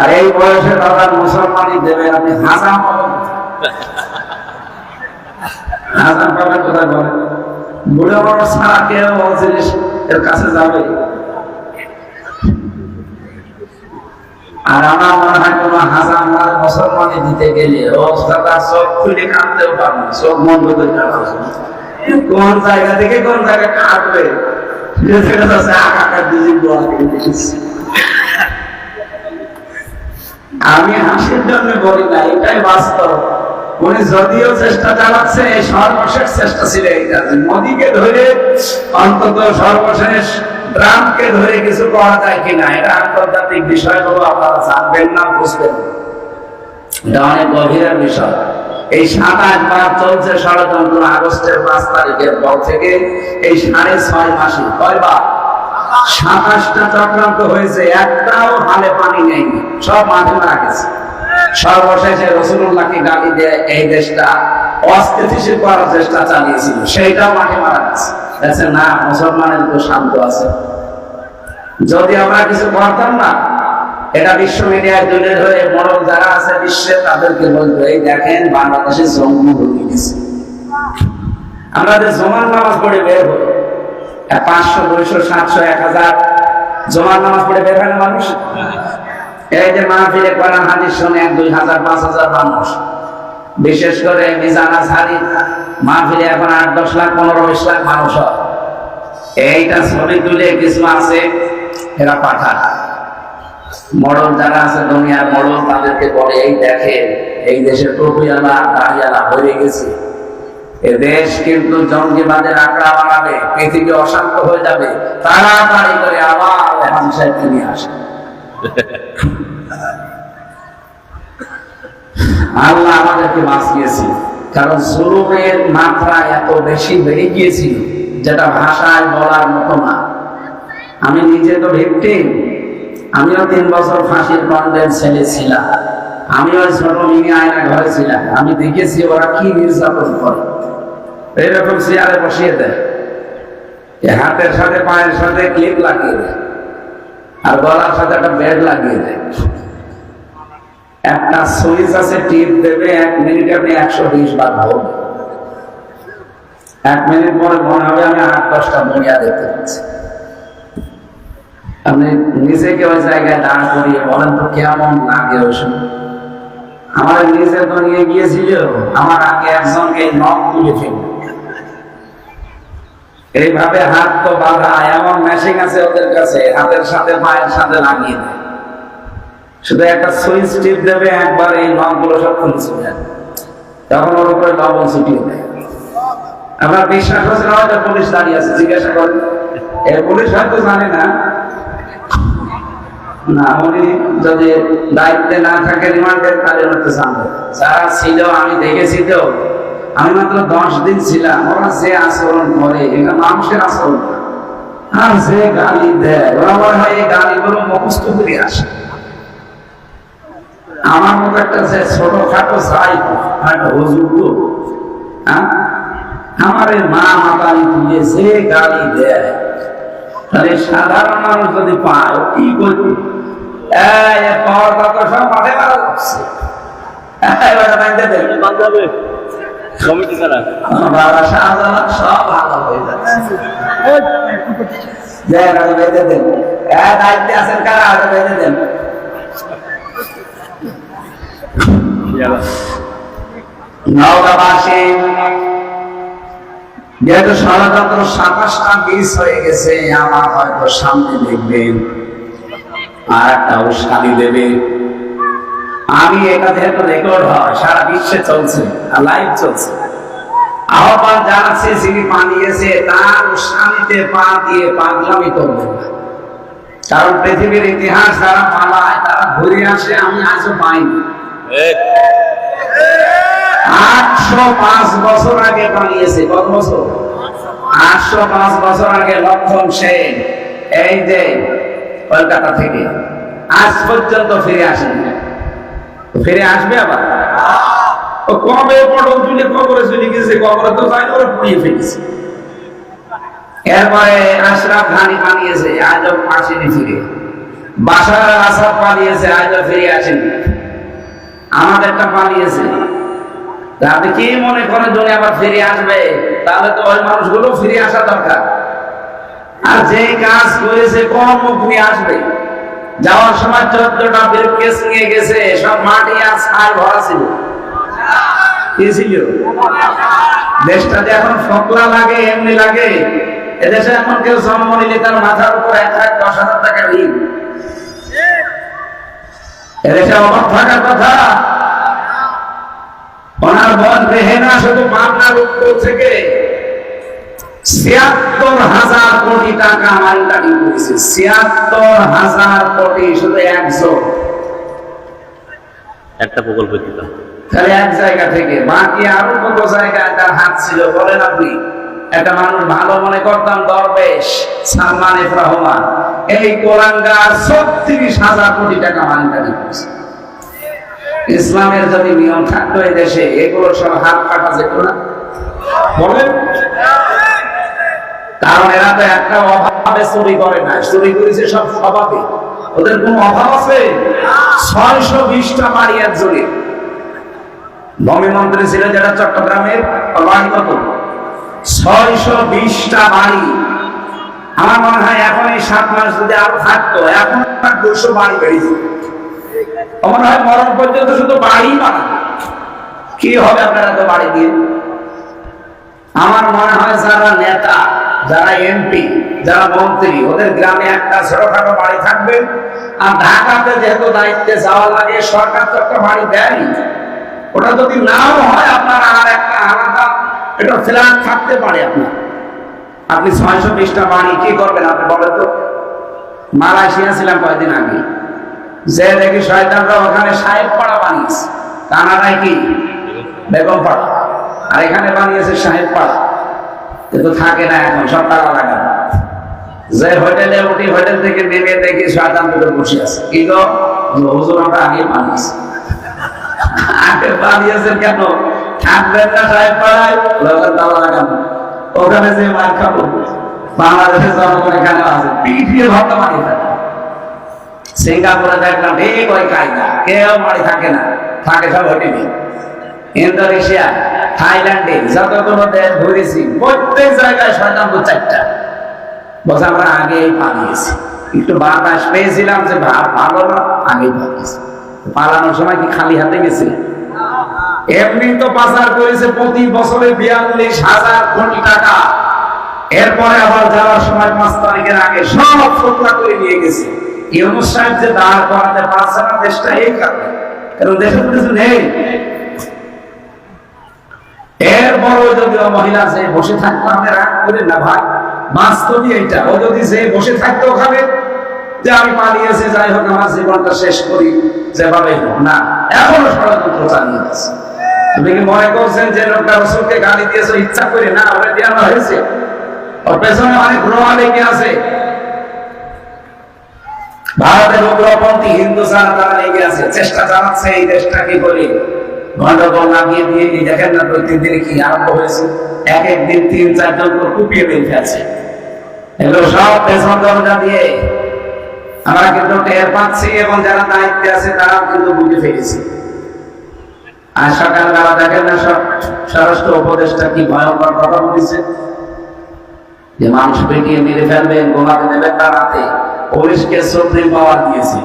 আর এই বয়সে দাদা মুসলমানই দেবেন আপনি হাসান পাবেন কোথায় বলেন বুড়ো বড় কেউ জিনিস এর কাছে যাবে। আর আমার মনে হয় কোনো দিতে গেলে ও দাদা খুলে কাঁদতেও পারবে না, চোখ বন্ধ করে কোন জায়গা থেকে কোন জায়গায় কাটবে। আমি হাসির জন্য বলি না, এটাই বাস্তব। উনি যদিও চেষ্টা চালাচ্ছে সর্বশেষ চেষ্টা ছিল এইটা। মোদীকে ধরে অন্তত সর্বশেষ ট্রাম্পকে ধরে কিছু করা যায় কিনা, এটা আন্তর্জাতিক বিষয়গুলো আপনারা জানবেন না, বুঝবেন এটা অনেক গভীরের বিষয়। এই সাত আট বার চলছে ষড়যন্ত্র আগস্টের পাঁচ তারিখের পর থেকে এই সাড়ে ছয় মাসে কয়বার সাতাশটা চক্রান্ত হয়েছে, একটাও হালে পানি নেই সব মাঠে মারা গেছে। সর্বশেষে রসুল্লাহকে গালি দিয়ে, এই দেশটা অস্থিতিশীল করার চেষ্টা চালিয়েছিল, সেইটাও মাঠে মারা গেছে। দেখছেন না, মুসলমানের তো শান্ত আছে। যদি আমরা কিছু করতাম না, এটা বিশ্ব মিডিয়ায় তুলে ধরে মরক যারা আছে বিশ্বে, তাদেরকে বলতো এই দেখেন, বাংলাদেশে জঙ্গি ঢুকে গেছে। আমরা যে জমান নামাজ পড়ে বের এক পাঁচশো, দুইশো, সাতশো, এক হাজার জমান নামাজ পড়ে বের মানুষ? এই যে মাহফিলে কোরআন হাদিস শুনে দুই হাজার, পাঁচ হাজার মানুষ। বিশেষ করে মিজান আজহারি, মাহফিলে এখন আট, দশ লাখ, পনেরো, বিশ লাখ মানুষ হয়। এইটা ছবি তুলে কিছু আছে, এরা পাঠায়। মডল যারা আছে দুনিয়ার মডল তাদেরকে বলে, এই দেখে এই দেশে টুপিওয়ালা দাঁড়িয়ালা হয়ে গেছে। দেশ কিন্তু জঙ্গিবাদের আঁকড়া বানাবে, পৃথিবী অশান্ত হয়ে যাবে। তাড়াতাড়ি করে আবার এহান সাহেবকে নিয়ে আসে। আল্লাহ আমাদেরকে বাঁচিয়েছে, কারণ জুলুমের মাত্রা এত বেশি বেড়ে গিয়েছিল, যেটা ভাষায় বলার মতো না। আমি নিজে তো ভিক্টিম আমিও তিন বছর ফাঁসির কন্ডেন ছেলে ছিলাম আমিও ছোট মিনি আয়না ঘরে ছিলাম, আমি দেখেছি ওরা কি নির্যাতন করে। এইরকম চেয়ারে বসিয়ে দেয়। হাতের সাথে, পায়ের সাথে ক্লিপ লাগিয়ে দেয়। আর গলার সাথে একটা বেড লাগিয়ে দেয়। একটা সুইচ আছে, টিপ দেবে, এক মিনিটে আপনি একশো বিশ বার ভোগ এক মিনিট পরে মনে হবে আমি আট দশটা দুনিয়া দেখতে পাচ্ছি। আপনি নিজেকে ওই জায়গায় দাঁড় করিয়ে বলেন তো কেমন লাগে ওই সময়? আমার নিজে তো নিয়ে গিয়েছিল, আমার আগে একজনকে নখ তুলে ফেলল। এইভাবে হাত তো বাঁধা, এমন মেশিন আছে ওদের কাছে, হাতের সাথে, পায়ের সাথে লাগিয়ে দেয়। শুধু একটা সুইচ টিপ দেবে, একবার এই নখগুলো সব খুলে চলে তখন ওর উপরে লবণ ছুটিয়ে দেয়। আপনার বিশ্বাস হচ্ছে হয়তো পুলিশ দাঁড়িয়ে আছে, জিজ্ঞাসা করেন এর পুলিশ হয়তো জানে না। না, উনি যদি দায়িত্বে না থাকে রিমান্ডের তাহলে হতে জানবে যারা ছিল আমি দেখেছি তো। আমি মাত্র দশ দিন ছিলাম, ওরা আচরণ করে এটা মানুষের আচরণ আর গালি দেয়, ওরা মনে হয় এই গালিগুলো মুখস্থ করে আসে। আমার মতো একটা হ্যাঁ? আমার মা মাতালি তুলে গালি দেয়, তাহলে সাধারণ মানুষ যদি পায় কি করবে? পাওয়ার কথা সব মাঠে মারা যাচ্ছে। কমিটি ছাড়া? বাবা শাহজালাল সব ভালো হয়ে যাচ্ছে। জয় রাজা বাইন্দে দেন। এ দায়িত্বে আছেন কারা? দেন। নওগাঁবাসী যেহেতু ষড়যন্ত্র সাতাশটা মিস হয়ে গেছে আমার হয়তো সামনে দেখবেন। আর একটা উস্কানি দেবে। আমি এটা যেহেতু রেকর্ড হয়, সারা বিশ্বে চলছে লাইভ চলছে। আহ্বান জানাচ্ছে, যিনি পালিয়েছে তার উস্কানিতে পা দিয়ে পাগলামি করবেন না। কারণ পৃথিবীর ইতিহাস যারা পালায়, তারা ঘুরে আসে, আমি আজও পাইনি। আটশো পাঁচ বছর আগে পালিয়েছে কত বছর? আটশো পাঁচ বছর আগে লক্ষণ সেন, এই যে কলকাতা থেকে, আজ পর্যন্ত ফিরে আসেনি। ফিরে আসবে আবার। ও কবে পটল তুলে কবরে চলে গেছে? কবরে তো যাই ওরা পুড়িয়ে ফেলেছে। এরপরে আশরাফ ঘানি বানিয়েছে আজব আসেনি ফিরে। বাসার আসাদ পালিয়েছে আজও ফিরে আসেন। আমাদেরটা পালিয়েছে। তা আপনি কি মনে করেন দুনিয়া আবার ফিরে আসবে? তাহলে তো ওই মানুষগুলো ফিরে আসা দরকার। আর যে কাজ করেছে কম নিয়ে আসবে। যাওয়ার সময় চোদ্দটা বিরোধ কেস নিয়ে গেছে, সব মাটি আর ছাই ভরা ছিল। এখন ফকলা লাগে, এমনি লাগে। এদেশে এখন কেউ জন্ম নিলে তার মাথার উপর এক লাখ দশ হাজার টাকা ঋণ। এদেশে অভাব থাকার কথা। ওনার বল রেহেনা শুধু পাবনার উত্তর থেকে ছিয়াত্তর হাজার কোটি টাকা মালটারি করেছে ছিয়াত্তর হাজার কোটি শুধু একজন। একটা প্রকল্প দিত তাহলে এক জায়গা থেকে। বাকি আরও কত জায়গায় তার হাত ছিল বলেন আপনি। একটা মানুষ ভালো মনে করতাম দরবেশ সালমান এফ রহমান। এই কোরআনগার ছত্রিশ হাজার কোটি টাকা করেছে ইসলামের যদি নিয়ম থাকতো এই দেশে এগুলো সব হাত কাটা যেত না। বলেন। কারণ এরা তো একটা অভাবে চুরি করে না চুরি করেছে সব স্বভাবে। ওদের কোনো অভাব আছে? ছয়শো বিশটা বাড়ি একজনের ভূমি মন্ত্রী ছিল যেটা চট্টগ্রামের কত? ছয়শো বিশটা বাড়ি। আমার মনে হয় এখন এই সাত মাস যদি আরও থাকতো, এখন দুশো বাড়ি বেরিয়েছে আমার মনে হয় মরণ পর্যন্ত শুধু বাড়ি বানাবে কি হবে আপনারা তো বাড়ি দিয়ে? আমার মনে হয় যারা নেতা যারা এমপি যারা মন্ত্রী, ওদের গ্রামে একটা ছোটখাটো বাড়ি থাকবে। আর ঢাকাতে যেহেতু দায়িত্বে যাওয়া লাগে, সরকার তো একটা বাড়ি দেয় ওটা যদি নাও হয়, আপনার আর একটা আলাদা একটা ফ্ল্যাট থাকতে পারে আপনার। আপনি ছয়শো বিশটা বাড়ি কি করবেন আপনি বলেন তো? মালয়েশিয়া ছিলাম কয়েকদিন আগে। যে দেখি শয়তানরা ওখানে সাহেব পাড়া বানিয়েছে। কানাডায় কি? বেগম পাড়া। আর এখানে বানিয়েছে সাহেব পাড়া। কিন্তু থাকে না এখন, সব তালা লাগানো। যে হোটেলে উঠি, হোটেল থেকে নেমে দেখি শয়তান দুটো বসে আছে। কি গো? হুজুর, আমরা আগে বানিয়েছি আগে কেন? থাকবেন না সাহেব পাড়ায়। লোকের লাগানো। ওখানে যে মার খাব, বাংলাদেশের জনগণ এখানে আছে বানিয়ে থাকে। সিঙ্গাপুরে দেখলাম ঠিক ওই কায়দা। কেউ বাড়ি থাকে না, থাকে সব হোটেলে। ইন্দোনেশিয়া থাইল্যান্ডে যতগুলো দেশ ঘুরেছি, প্রত্যেক জায়গায় শয়তান তো চারটা। বলছে আমরা আগেই পালিয়েছি। একটু বাতাস পেয়েছিলাম যে ভা- ভালো না, আগেই পালিয়েছি। পালানোর সময় কি খালি হাতে গেছে? এমনি তো পাচার করেছে প্রতি বছরে বিয়াল্লিশ হাজার কোটি টাকা। এরপরে আবার যাওয়ার সময় পাঁচ তারিখের আগে সব করে নিয়ে গেছে। ইউনুস সাহেব যে দাঁড় করাতে পারছে না, দেশটা এই কারণে। কারণ দেশে তো কিছু নেই। যদি ও মহিলা যে বসে থাকতো রাগ না ভাই। বাস্তবই ও যদি যে বসে থাকতো যে আমি পালিয়েছি, যাই হোক, আমার জীবনটা শেষ করি যেভাবে হোক। না, এখনও ষড়যন্ত্র চালিয়ে আপনি কি মনে করছেন যে লোকটা রসুলকে গালি দিয়েছে, ইচ্ছা করে? না, ওরা আমার হয়েছে। ওর পেছনে অনেক রোয়া লেগে আছে। ভারতের উগ্রপন্থী হিন্দু তারা লেগে আছে। চেষ্টা চালাচ্ছে এই দেশটা কি করে লাগিয়ে দিয়ে দেখেন না কি আরম্ভ হয়েছে? এক তিন চারজন কুপিয়ে এগুলো সব পেছন দরজা দিয়ে। আমরা কিন্তু টের পাচ্ছি এবং যারা দায়িত্বে আছে তারাও কিন্তু বুঝে ফেলেছি। আর দেখেন না সব স্বরাষ্ট্র কি ভয়ঙ্কর কথা বলেছে? যে মানুষ পেটিয়ে মেরে ফেলবেন গোলাতে দেবেন না রাতে পুলিশকে সুপ্রিম পাওয়ার দিয়েছে।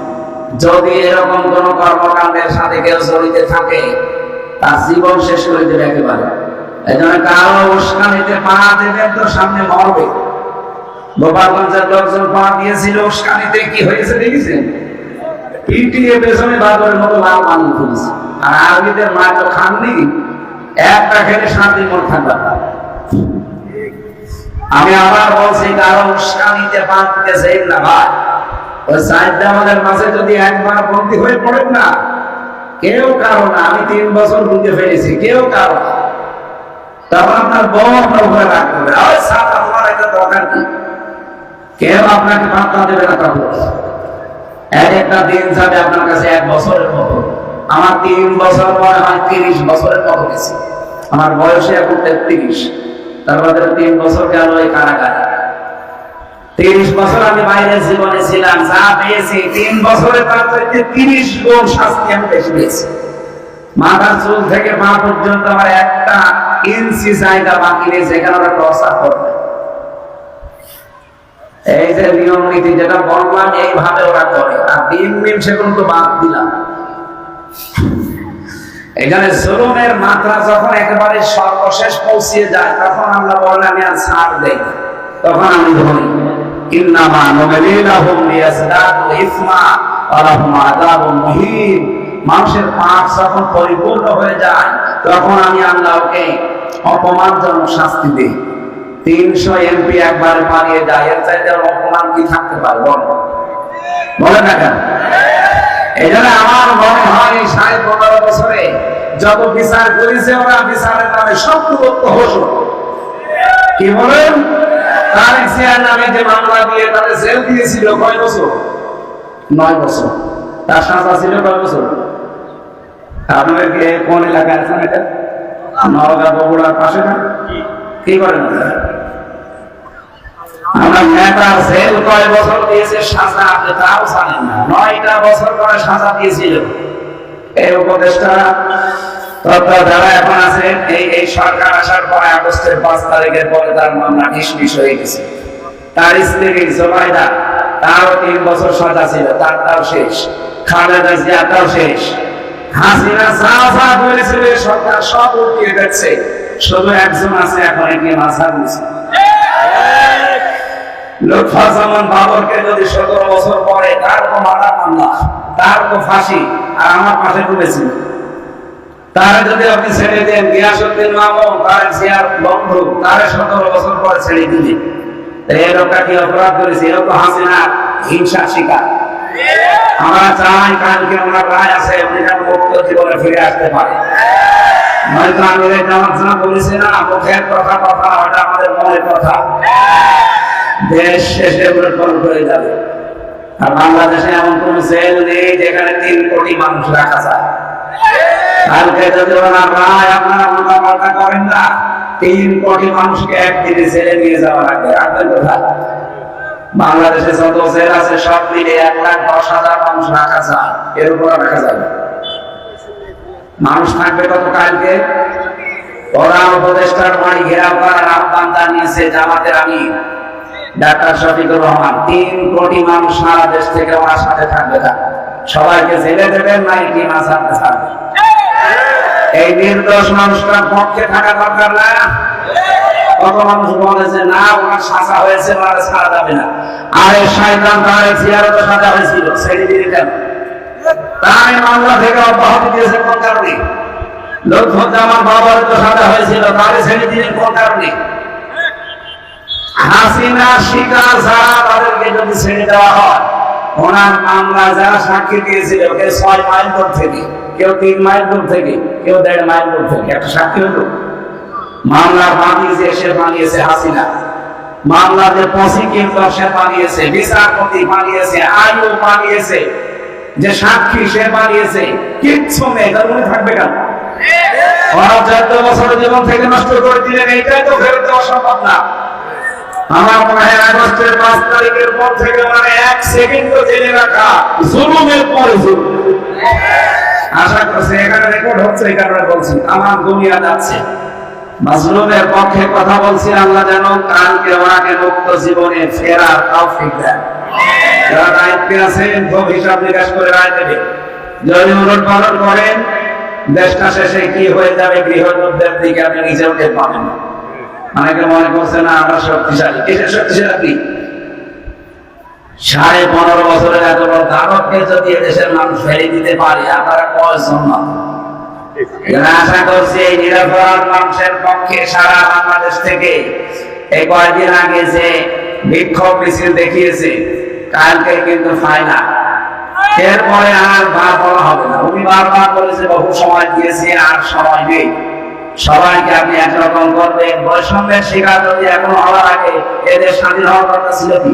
যদি এরকম কোন কর্মকাণ্ডের সাথে কেউ জড়িত থাকে তার জীবন শেষ করে দেবে একেবারে। কারও পা তো সামনে পা আর তো খাননি একটা খেলে থাকবে আমি আবার বলছি কারণ উস্কানিতে পাঁচতেছে না ভাই। ওই সাহিত্য আমাদের মাঝে যদি একবার বন্দী হয়ে পড়েন না কেউ কারও না, আমি তিন বছর বুঝে ফেলেছি, কেউ কারও না। তখন আপনার আপনার উপরে রাগ করবে। ওই সাত আমার দরকার কি? কেউ আপনাকে পাত্তা দেবে না তখন এক একটা দিন যাবে আপনার কাছে এক বছরের মতো। আমার তিন বছর মনে হয় তিরিশ বছরের মতো গেছে। আমার বয়সে এখন তেত্রিশ। তার মধ্যে তিন বছর গেল এই কারাগারে। তিরিশ বছর আমি বাইরে জীবনে ছিলাম, যা পেয়েছি, তিন বছরে তার চাইতে তিরিশ গুণ শাস্তি আমি বেশি পেয়েছি। মাথার চুল থেকে পা পর্যন্ত আমার একটা ইঞ্চি জায়গা বাকি নেই, যেখানে ওরা টর্চার করবে। এই যে নিয়ম নীতি যেটা বললাম, এইভাবে ওরা করে। আর দিন দিন সেগুলো তো বাদ দিলাম। এখানে জুলুমের মাত্রা যখন একেবারে সর্বশেষ পৌঁছিয়ে যায়, তখন আমরা বললাম আর ছাড় দেই তখন আমি ধরি ইন্নামা লিয়াজদাদু ইসমা ওয়া লাহুম মুহিন মানুষের পাপ যখন পরিপূর্ণ হয়ে যায়, তখন আমি আল্লাহ ওকে অপমানজনক শাস্তি দিই। তিনশো এমপি একবারে পালিয়ে যায়, এর চাইতে অপমান কি থাকতে পারে? বল। না কেন? এই জন্য আমার মনে হয়, সাড়ে পনেরো বছরে যত বিচার করেছে ওরা, বিচারের নামে সব দূরত্ব হস কি বলেন? তারেক জিয়ার নামে যে মামলা দিয়ে তাদের জেল দিয়েছিল কয় বছর? নয় বছর। তার সাজা ছিল কয় বছর? আপনাদেরকে কোন এলাকায় আছেন এটা? নওগাঁ বগুড়ার পাশে না? কি করেন? আমরা নেতা জেল কয় বছর দিয়েছে সাজা আপনি তাও জানেন না। নয়টা বছর করে সাজা দিয়েছিল। এই উপদেশটা যারা এখন আছে এই এই সরকার আসার পরে আগস্টের পাঁচ তারিখের পরে তার মামলা নিষ্মিষ হয়ে গেছে। তার স্ত্রী জোবাইদা, তারও তিন বছর সাজা ছিল, তার তাও শেষ। খালেদা জিয়া তাও শেষ। হাসিনা যা করেছিল সরকার সব উঠিয়ে দিচ্ছে। শুধু একজন আছে, এখন এগিয়ে মাঝার মুসলিম লুৎফাজামান বাবরকে যদি সতেরো বছর পরে তার তো মারা মামলা, তার তো ফাঁসি, আর আমার পাশে ডুবেছিল তার যদি আপনি ছেড়ে দেন গিয়াসুদ্দিন তার বন্ধু, তার সতেরো বছর পরে ছেড়ে দিলেন লোকটা কি অপরাধ করেছে? হাসিনা হিংসা শিকার। আমরা চাই কালকে আমরা রায় আছে মুক্ত জীবনে ফিরে আসতে পারে নয়তো আমি বলেছি না, মুখের কথা কথা, ওটা আমাদের মনের কথা। দেশ শেষে উলটপালট হয়ে যাবে। আর বাংলাদেশে এমন কোন জেল নেই যেখানে তিন কোটি মানুষ রাখা যায়। বাংলাদেশে যত জেল আছে, সব মিলে এক লাখ দশ হাজার মানুষ রাখা যায়। এর উপর রাখা যাবে মানুষ থাকবে কত কালকে? ওরা উপদেষ্টার বাড়ি ঘেরাও করার আহ্বান জানিয়েছে জামাতের আমি, ডাক্তার শফিকুর রহমান। তিন কোটি মানুষ সারা দেশ থেকে ওনার সাথে থাকবে সবাইকে জেলে দেবেন না এটি মাঝাতে থাকবে এই নির্দোষ মানুষটার পক্ষে থাকা দরকার না। কত মানুষ বলে যে, না, ওনার সাজা হয়েছে যাবে না। আরে শয়তান তারে জিয়ারত সাজা হয়েছিল, ছেড়ে দিয়ে তাই মামলা থেকে অব্যাহতি দিয়েছে কোন কারণে? বাবার তো সাজা হয়েছিল, তারে ছেড়ে দিলেন কোন কারণে? হাসিনা শিকার যারা তাদেরকে যদি ছেড়ে দেওয়া হয়, ওনার মামলা যারা সাক্ষী দিয়েছিল কেউ ছয় মাইল দূর থেকে কেউ তিন মাইল দূর থেকে, কেউ দেড় মাইল দূর থেকে। একটা সাক্ষী হলো। মামলা বানিয়েছে সে বানিয়েছে হাসিনা। মামলা যে সে বানিয়েছে, বিচারপতি বানিয়েছে বানিয়েছে। যে সাক্ষী সে বানিয়েছে, কিচ্ছু নেই, তার থাকবে কেন? জীবন থেকে নষ্ট করে দিলেন, এইটাই তো ফেরত দেওয়া সম্ভব না। আমার মনে হয় আগস্টের পাঁচ তারিখের পর থেকে মানে এক সেকেন্ড জেনে রাখা, জুলুমের পরে জুলুম। আশা করছি এখানে রেকর্ড হচ্ছে, এই কারণে বলছি, আমার দুনিয়া যাচ্ছে। মাজলুমের পক্ষে কথা বলছি, আল্লাহ যেন কালকে ওনাকে মুক্ত জীবনে ফেরার তৌফিক দেন। যারা দায়িত্বে আছেন হিসাব করে রায় দেবে। যদি উলট পালন করেন, দেশটা শেষে কি হয়ে যাবে গৃহযুদ্ধের দিকে আপনি নিজেও টের পাবেন না। অনেকে মনে করছে, না, আমরা শক্তিশালী। কিসের শক্তিশালী সাড়ে পনেরো বছরের এত বড় ধারককে যদি এদেশের মানুষ ফেলে দিতে পারে, আপনারা কয়জন না আশা করছি এই নিরাপরাধ মানুষের পক্ষে সারা বাংলাদেশ থেকে এই কয়েকদিন আগে যে বিক্ষোভ মিছিল দেখিয়েছে, কালকে কিন্তু ফাইনাল এরপরে আর বার বলা হবে না। উনি বারবার বলেছে, বহু সময় দিয়েছে, আর সময় নেই। সবাইকে আপনি একরকম করবেন। বৈষম্যের শিকার যদি এখন হওয়ার আগে এদের স্বাধীন হওয়ার কথা ছিল কি?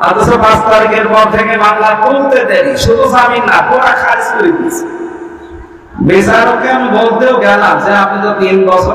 অথচ পাঁচ তারিখের পর থেকে মামলা তুলতে দেয়নি শুধু জামিন না, পুরা খারিজ করে দিয়েছে। বিচারককে আমি বলতেও গেলাম যে আপনি তো তিন বছর